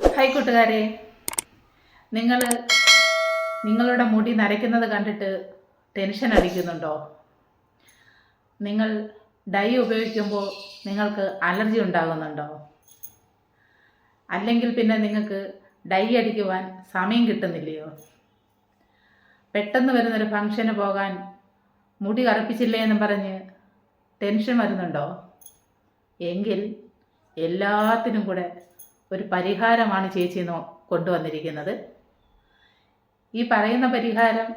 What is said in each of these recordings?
Hi കൂട്ടുകാരെ നിങ്ങൾ നിങ്ങളുടെ മുടി നരയ്ക്കുന്നത് കണ്ടിട്ട് ടെൻഷൻ അടിക്കുന്നുണ്ടോ? നിങ്ങൾ ഡൈ ഉപയോഗിക്കുമ്പോൾ നിങ്ങൾക്ക് അലർജി ഉണ്ടാകുന്നുണ്ടോ? അല്ലെങ്കിൽ പിന്നെ നിങ്ങൾക്ക് ഡൈ അടിക്കുവാൻ സമയം കിട്ടുന്നില്ലയോ? പെട്ടെന്ന് വരുന്നൊരു ഫംഗ്ഷന് പോകാൻ മുടി കറുപ്പിച്ചില്ലേ എന്നും പറഞ്ഞ് ടെൻഷൻ വരുന്നുണ്ടോ? എങ്കിൽ എല്ലാത്തിനും കൂടെ ഒരു പരിഹാരമാണ് ചേച്ചി കൊണ്ടുവന്നിരിക്കുന്നത്. ഈ പറയുന്ന പരിഹാരം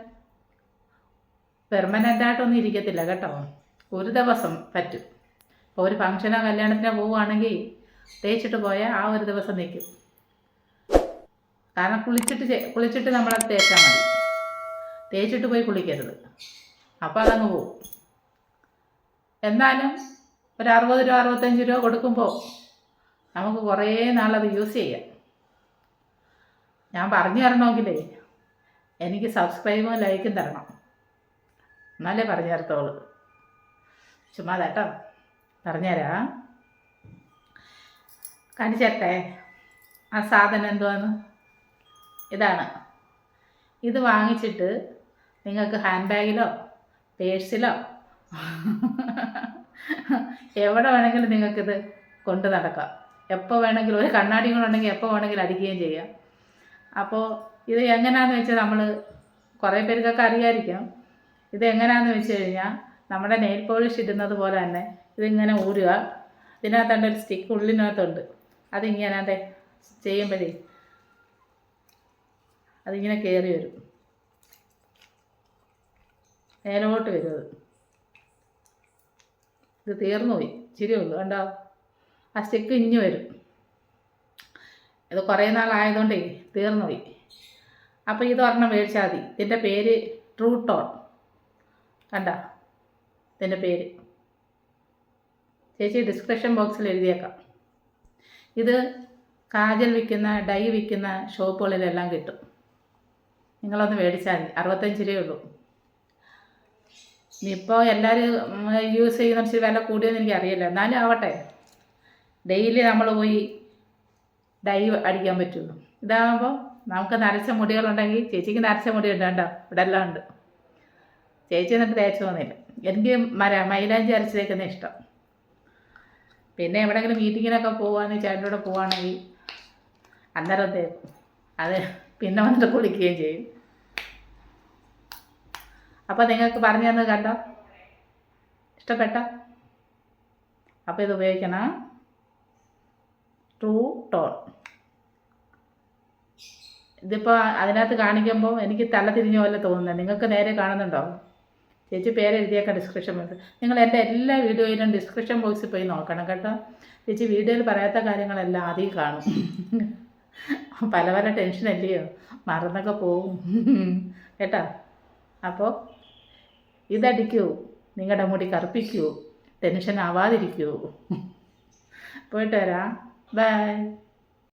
പെർമനന്റ് ആയിട്ടൊന്നും ഇരിക്കത്തില്ല കേട്ടോ. ഒരു ദിവസം പറ്റും. ഇപ്പോൾ ഒരു ഫംഗ്ഷനോ കല്യാണത്തിനോ പോവുകയാണെങ്കിൽ തേച്ചിട്ട് പോയാൽ ആ ഒരു ദിവസം നിൽക്കും കാരണം കുളിച്ചിട്ട് കുളിച്ചിട്ട് നമ്മളത് തേച്ചാൽ മതി. തേച്ചിട്ട് പോയി കുളിക്കരുത്. അപ്പോൾ അതങ്ങ് പോവും. എന്നാലും ഒരു അറുപത് രൂപ അറുപത്തഞ്ച് രൂപ കൊടുക്കുമ്പോൾ നമുക്ക് കുറേ നാളത് യൂസ് ചെയ്യാം. ഞാൻ പറഞ്ഞു തരണമെങ്കിലേ എനിക്ക് സബ്സ്ക്രൈബും ലൈക്കും തരണം. എന്നാലേ പറഞ്ഞു തരത്തോളൂ ചുമ്മാ കേട്ടോ. പറഞ്ഞുതരാം കാണിച്ചേരട്ടെ. ആ സാധനം എന്തുവാന്ന്? ഇതാണ്. ഇത് വാങ്ങിച്ചിട്ട് നിങ്ങൾക്ക് ഹാൻഡ് ബാഗിലോ പേഴ്സിലോ എവിടെ വേണമെങ്കിലും നിങ്ങൾക്കിത് കൊണ്ടു നടക്കാം. എപ്പോൾ വേണമെങ്കിലും ഒരു കണ്ണാടി കൂടെ ഉണ്ടെങ്കിൽ എപ്പോൾ വേണമെങ്കിലും അടിക്കുകയും ചെയ്യാം. അപ്പോൾ ഇത് എങ്ങനെയാണെന്ന് വെച്ചാൽ നമ്മൾ കുറേ പേർക്കൊക്കെ അറിയാതിരിക്കാം ഇത് എങ്ങനെയാണെന്ന് വെച്ച് കഴിഞ്ഞാൽ നമ്മുടെ നെയിൽ പോളിഷ് ഇടുന്നത് പോലെ തന്നെ ഇതിങ്ങനെ ഊരുക. ഇതിനകത്തുണ്ട് ഒരു സ്റ്റിക്ക് ഉള്ളിനകത്തുണ്ട്. അതിങ്ങനെ അതെ ചെയ്യുമ്പോഴേ അതിങ്ങനെ കയറി വരും. മേലോട്ട് വരും അത്. ഇത് തീർന്നു പോയി ഉള്ളൂ. കണ്ടോ? സ്റ്റിക്ക് ഇഞ്ഞു വരും. ഇത് കുറേ നാളായതുകൊണ്ടേ തീർന്നു പോയി അപ്പോൾ ഇത് ഒരെണ്ണം മേടിച്ചാൽ മതി. ഇതിന്റെ പേര് ട്രൂ ടോൺ കണ്ട? ഇതിന്റെ പേര്. ചേച്ചി ഡിസ്ക്രിപ്ഷൻ ബോക്സിൽ എഴുതിയേക്കാം. ഇത് കാജൽ വിൽക്കുന്ന ഡൈ വിൽക്കുന്ന ഷോപ്പുകളിലെല്ലാം കിട്ടും. നിങ്ങളൊന്ന് മേടിച്ചാൽ മതി. അറുപത്തഞ്ച് രൂപയേ ഉള്ളൂ. ഇനിയിപ്പോൾ എല്ലാവരും യൂസ് ചെയ്യുന്ന വില കൂടിയെന്ന് എനിക്കറിയില്ല. എന്നാലും ആവട്ടെ. ഡെയിലി നമ്മൾ പോയി ഡൈ അടിക്കാൻ പറ്റുള്ളൂ. ഇതാകുമ്പോൾ നമുക്ക് നരച്ച മുടികളുണ്ടെങ്കിൽ ചേച്ചിക്ക് നരച്ച മുടി ഉണ്ട് കേട്ടോ ഇവിടെ എല്ലാം ഉണ്ട്. ചേച്ചി എന്നിട്ട് തേച്ച് പോകുന്നില്ല എനിക്ക് മര മൈലാഞ്ചി അരച്ചതേക്കുന്ന ഇഷ്ടം. പിന്നെ എവിടെയെങ്കിലും മീറ്റിങ്ങിനൊക്കെ പോകുകയാണെങ്കിൽ ചേട്ടന്റെ കൂടെ പോവുകയാണെങ്കിൽ അന്നേരം തേക്കും അത് പിന്നെ വന്നിട്ട് കുളിക്കുകയും ചെയ്യും. അപ്പോൾ നിങ്ങൾക്ക് പറഞ്ഞു തന്നത് കണ്ടോ? ഇഷ്ടപ്പെട്ടോ? അപ്പോൾ ഇത് ഉപയോഗിക്കണം. ട്രൂ ടോൺ ഇതിപ്പോൾ അതിനകത്ത് കാണിക്കുമ്പോൾ എനിക്ക് തല തിരിഞ്ഞ പോലെ തോന്നുന്നത് നിങ്ങൾക്ക് നേരെ കാണുന്നുണ്ടോ? ചേച്ചി പേര് എഴുതിയേക്കാം ഡിസ്ക്രിപ്ഷൻ ബോക്സ് നിങ്ങൾ എന്റെ എല്ലാ വീഡിയോയിലും ഡിസ്ക്രിപ്ഷൻ ബോക്സിൽ പോയി നോക്കണം കേട്ടോ. ചേച്ചി വീഡിയോയിൽ പറയാത്ത കാര്യങ്ങളെല്ലാം ആദ്യം കാണും. പല പല ടെൻഷനല്ലയോ മറന്നൊക്കെ പോവും കേട്ടോ? അപ്പോൾ ഇതടിക്കൂ. നിങ്ങളുടെ മുടി കറുപ്പിക്കൂ. ടെൻഷൻ ആവാതിരിക്കൂ. പോയിട്ട് വരാം. Bye.